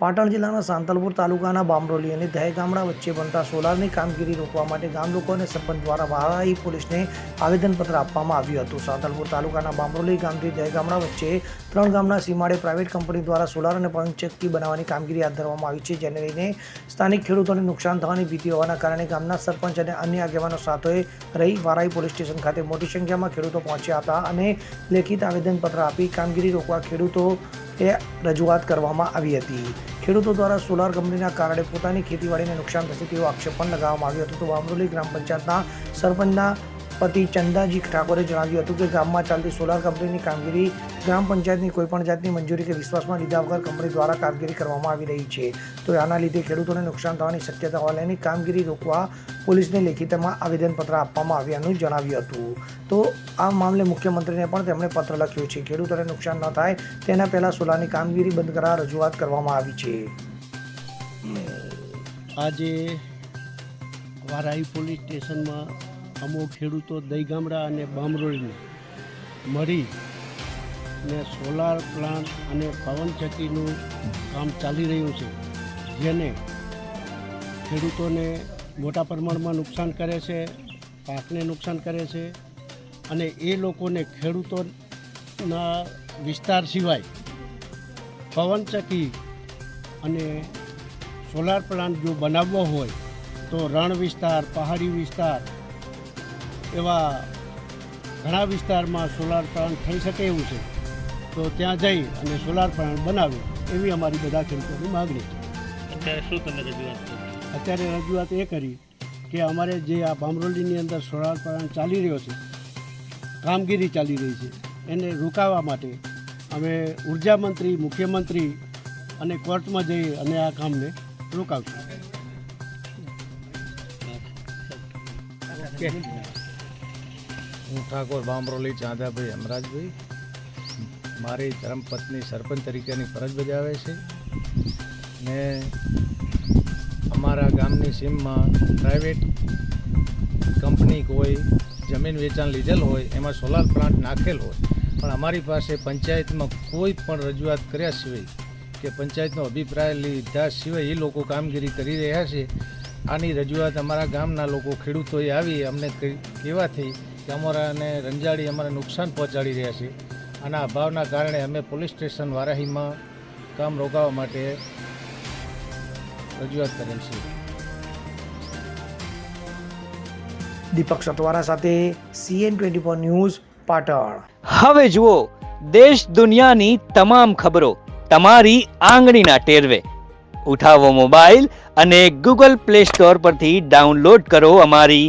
પાટણ જિલ્લાના સાંતલપુર તાલુકાના બામરોલી અને દહેગામડા વચ્ચે બનતા સોલારની કામગીરી રોકવા માટે ગામ લોકો અને સરપંચ દ્વારા વારાહી પોલીસને આવેદનપત્ર આપવામાં આવ્યું હતું. સાંતલપુર તાલુકાના બામરોલી ગામથી દહેગામડા વચ્ચે ત્રણ ગામના સીમાડે પ્રાઇવેટ કંપની દ્વારા સોલાર અને પંચકી બનાવવાની કામગીરી હાથ ધરવામાં આવી છે, જેને લઈને સ્થાનિક ખેડૂતોને નુકસાન થવાની ભીતિ હોવાના કારણે ગામના સરપંચ અને અન્ય આગેવાનો સાથે રહી વારાઈ પોલીસ સ્ટેશન ખાતે મોટી સંખ્યામાં ખેડૂતો પહોંચ્યા હતા અને લેખિત આવેદનપત્ર આપી કામગીરી રોકવા ખેડૂતોએ રજૂઆત કરવામાં આવી હતી. ખેડૂતો દ્વારા સોલાર કંપનીના કારણે પોતાની ખેતીવાડીને નુકસાન થશે તેવો આક્ષેપ પણ લગાવવામાં આવ્યો હતો. તો વામરોલી ગ્રામ પંચાયતના સરપંચના પતિ ચંદાજી ઠાકોરે જણાવ્યું હતું કે ગામમાં ચાલતી સોલાર કંપનીની કામગીરી ગ્રામ પંચાયતની કોઈપણ જાતની મંજૂરી કે વિશ્વાસમાં લીધા વગર કંપની દ્વારા કામગીરી કરવામાં આવી રહી છે તો આના લીધે ખેડૂતોને નુકસાન થવાની શક્યતા હોવાની કામગીરી રોકવા પોલીસને લેખિતમાં આવેદનપત્ર આપવામાં આવ્યાનું જણાવ્યું હતું. તો આ મામલે મુખ્યમંત્રીને પણ તેમણે પત્ર લખ્યો છે. ખેડૂતોને નુકસાન ન થાય તેના પહેલાં સોલારની કામગીરી બંધ કરવા રજૂઆત કરવામાં આવી છે. આજે વારાઈ પોલીસ સ્ટેશનમાં અમુક ખેડૂતો દહીગામડા અને બામરોળીને મળી ને સોલાર પ્લાન્ટ અને પવનચક્કીનું કામ ચાલી રહ્યું છે, જેને ખેડૂતોને મોટા પ્રમાણમાં નુકસાન કરે છે, પાકને નુકસાન કરે છે અને એ લોકોને ખેડૂતોના વિસ્તાર સિવાય પવનચક્કી અને સોલાર પ્લાન્ટ જો બનાવવો હોય તો રણ વિસ્તાર, પહાડી વિસ્તાર એવા ઘણા વિસ્તારમાં સોલાર પ્લાન્ટ થઈ શકે એવું છે. તો ત્યાં જઈ અને સોલાર પ્લાન્ટ બનાવે એવી અમારી બધા ખેડૂતોની માગણી છે. અત્યારે શું તમે રજૂઆત અત્યારે રજૂઆત એ કરી કે અમારે જે આ બામરોલીની અંદર સોલાર પ્લાન્ટ ચાલી રહ્યો છે કામગીરી ચાલી રહી છે એને રોકાવા માટે અમે ઊર્જા મંત્રી મુખ્યમંત્રી અને કોર્ટમાં જઈ અને આ કામને રોકાવશું. હું ઠાકોર બામરોલી ચાંદાભાઈ હમરાજભાઈ. મારી ધર્મપત્ની સરપંચ તરીકેની ફરજ બજાવે છે. ને અમારા ગામની સીમમાં પ્રાઇવેટ કંપની કોઈ જમીન વેચાણ લીધેલ હોય, એમાં સોલાર પ્લાન્ટ નાખેલ હોય, પણ અમારી પાસે પંચાયતમાં કોઈ પણ રજૂઆત કર્યા સિવાય કે પંચાયતનો અભિપ્રાય લીધા સિવાય એ લોકો કામગીરી કરી રહ્યા છે. આની રજૂઆત અમારા ગામના લોકો ખેડૂતોએ આવી, અમને કહી- કહેવાથી કે અમારાને રંજાડી અમારે નુકસાન પહોંચાડી રહ્યા છે. આના અભાવના કારણે અમે પોલીસ સ્ટેશન વારાહીમાં કામ રોકાવા માટે રજૂઆત કરેલ છે. દીપક સતવારા સાથે CN twenty four news Patan. હવે જુઓ દેશ દુનિયાની તમામ ખબરો તમારી આંગળીના ટેરવે. ઉઠાવો મોબાઈલ અને ગૂગલ પ્લે સ્ટોર પરથી ડાઉનલોડ કરો અમારી